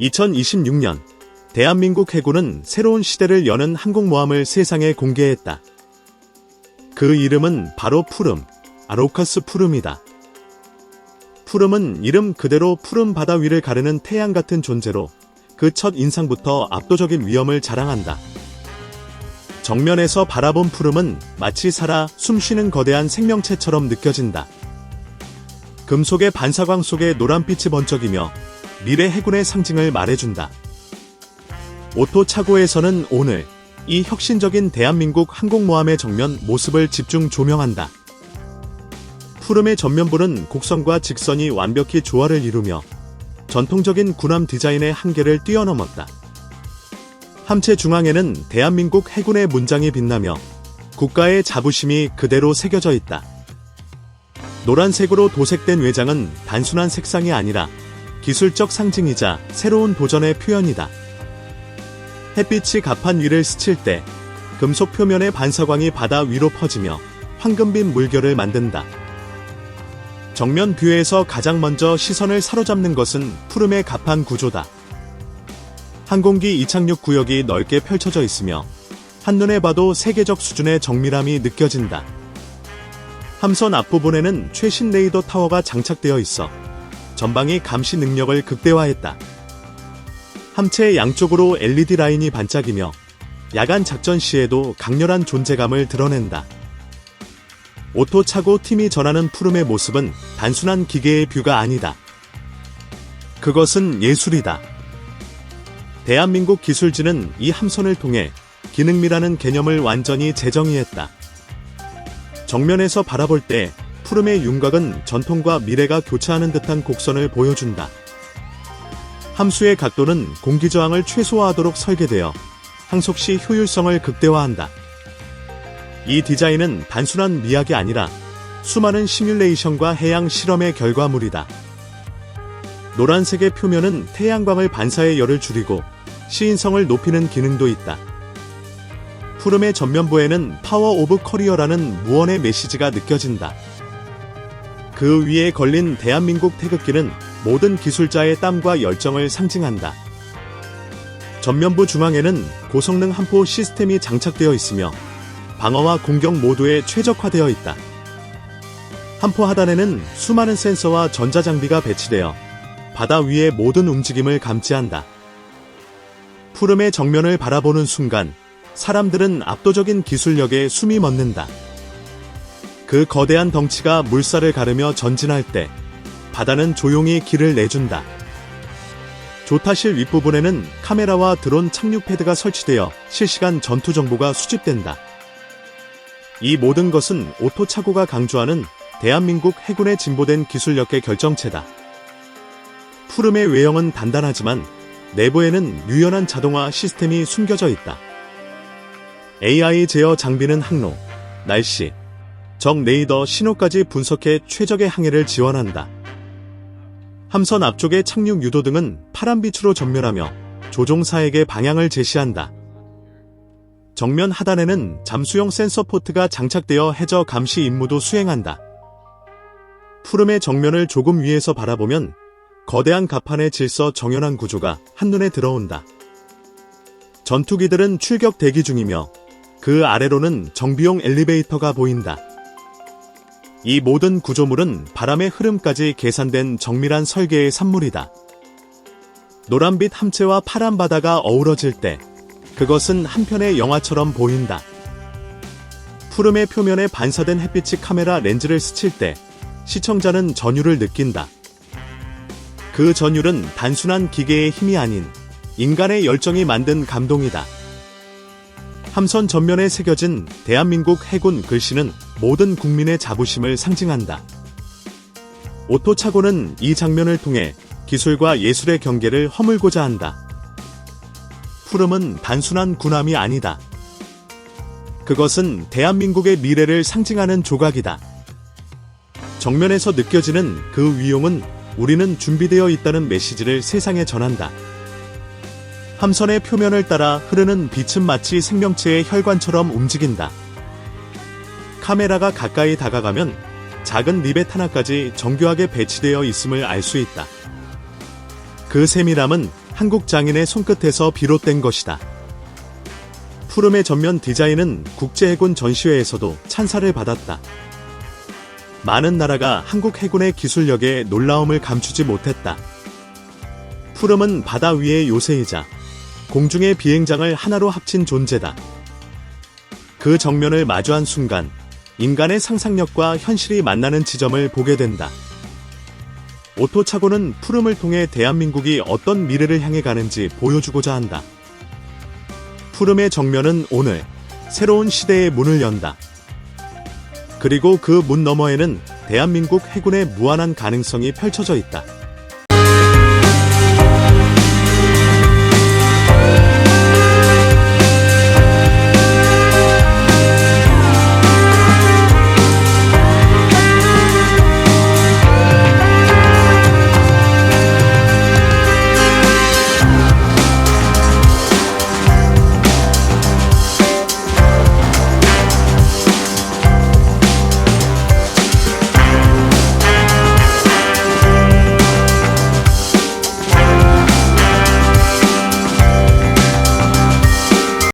2026년 대한민국 해군은 새로운 시대를 여는 항공모함을 세상에 공개했다. 그 이름은 바로 푸름, 아로카스 푸름이다. 푸름은 이름 그대로 푸른 바다 위를 가르는 태양 같은 존재로 그 첫 인상부터 압도적인 위험을 자랑한다. 정면에서 바라본 푸름은 마치 살아 숨쉬는 거대한 생명체처럼 느껴진다. 금속의 반사광 속에 노란빛이 번쩍이며 미래 해군의 상징을 말해준다. 오토 차고에서는 오늘 이 혁신적인 대한민국 항공모함의 정면 모습을 집중 조명한다. 푸름의 전면부는 곡선과 직선이 완벽히 조화를 이루며 전통적인 군함 디자인의 한계를 뛰어넘었다. 함체 중앙에는 대한민국 해군의 문장이 빛나며 국가의 자부심이 그대로 새겨져 있다. 노란색으로 도색된 외장은 단순한 색상이 아니라 기술적 상징이자 새로운 도전의 표현이다. 햇빛이 갑판 위를 스칠 때 금속 표면의 반사광이 바다 위로 퍼지며 황금빛 물결을 만든다. 정면 뷰에서 가장 먼저 시선을 사로잡는 것은 푸름의 갑판 구조다. 항공기 이착륙 구역이 넓게 펼쳐져 있으며 한눈에 봐도 세계적 수준의 정밀함이 느껴진다. 함선 앞부분에는 최신 레이더 타워가 장착되어 있어 전방의 감시 능력을 극대화했다. 함체 양쪽으로 LED 라인이 반짝이며 야간 작전 시에도 강렬한 존재감을 드러낸다. 오토 차고 팀이 전하는 푸름의 모습은 단순한 기계의 뷰가 아니다. 그것은 예술이다. 대한민국 기술진은 이 함선을 통해 기능미라는 개념을 완전히 재정의했다. 정면에서 바라볼 때 푸름의 윤곽은 전통과 미래가 교차하는 듯한 곡선을 보여준다. 함수의 각도는 공기 저항을 최소화하도록 설계되어 항속 시 효율성을 극대화한다. 이 디자인은 단순한 미학이 아니라 수많은 시뮬레이션과 해양 실험의 결과물이다. 노란색의 표면은 태양광을 반사해 열을 줄이고 시인성을 높이는 기능도 있다. 푸름의 전면부에는 파워 오브 커리어라는 무언의 메시지가 느껴진다. 그 위에 걸린 대한민국 태극기는 모든 기술자의 땀과 열정을 상징한다. 전면부 중앙에는 고성능 함포 시스템이 장착되어 있으며 방어와 공격 모두에 최적화되어 있다. 함포 하단에는 수많은 센서와 전자장비가 배치되어 바다 위의 모든 움직임을 감지한다. 푸름의 정면을 바라보는 순간 사람들은 압도적인 기술력에 숨이 멎는다. 그 거대한 덩치가 물살을 가르며 전진할 때 바다는 조용히 길을 내준다. 조타실 윗부분에는 카메라와 드론 착륙 패드가 설치되어 실시간 전투 정보가 수집된다. 이 모든 것은 오토 차고가 강조하는 대한민국 해군의 진보된 기술력의 결정체다. 푸름의 외형은 단단하지만 내부에는 유연한 자동화 시스템이 숨겨져 있다. AI 제어 장비는 항로, 날씨, 적 레이더 신호까지 분석해 최적의 항해를 지원한다. 함선 앞쪽의 착륙 유도 등은 파란빛으로 전멸하며 조종사에게 방향을 제시한다. 정면 하단에는 잠수용 센서 포트가 장착되어 해저 감시 임무도 수행한다. 푸름의 정면을 조금 위에서 바라보면 거대한 갑판의 질서 정연한 구조가 한눈에 들어온다. 전투기들은 출격 대기 중이며 그 아래로는 정비용 엘리베이터가 보인다. 이 모든 구조물은 바람의 흐름까지 계산된 정밀한 설계의 산물이다. 노란빛 함체와 파란 바다가 어우러질 때 그것은 한편의 영화처럼 보인다. 푸름의 표면에 반사된 햇빛이 카메라 렌즈를 스칠 때 시청자는 전율을 느낀다. 그 전율은 단순한 기계의 힘이 아닌 인간의 열정이 만든 감동이다. 함선 전면에 새겨진 대한민국 해군 글씨는 모든 국민의 자부심을 상징한다. 오토 차고는 이 장면을 통해 기술과 예술의 경계를 허물고자 한다. 푸름은 단순한 군함이 아니다. 그것은 대한민국의 미래를 상징하는 조각이다. 정면에서 느껴지는 그 위용은 우리는 준비되어 있다는 메시지를 세상에 전한다. 함선의 표면을 따라 흐르는 빛은 마치 생명체의 혈관처럼 움직인다. 카메라가 가까이 다가가면 작은 리벳 하나까지 정교하게 배치되어 있음을 알 수 있다. 그 세밀함은 한국 장인의 손끝에서 비롯된 것이다. 푸름의 전면 디자인은 국제해군 전시회에서도 찬사를 받았다. 많은 나라가 한국 해군의 기술력에 놀라움을 감추지 못했다. 푸름은 바다 위의 요새이자 공중의 비행장을 하나로 합친 존재다. 그 정면을 마주한 순간 인간의 상상력과 현실이 만나는 지점을 보게 된다. 오토 차고는 푸름을 통해 대한민국이 어떤 미래를 향해 가는지 보여주고자 한다. 푸름의 정면은 오늘 새로운 시대의 문을 연다. 그리고 그 문 너머에는 대한민국 해군의 무한한 가능성이 펼쳐져 있다.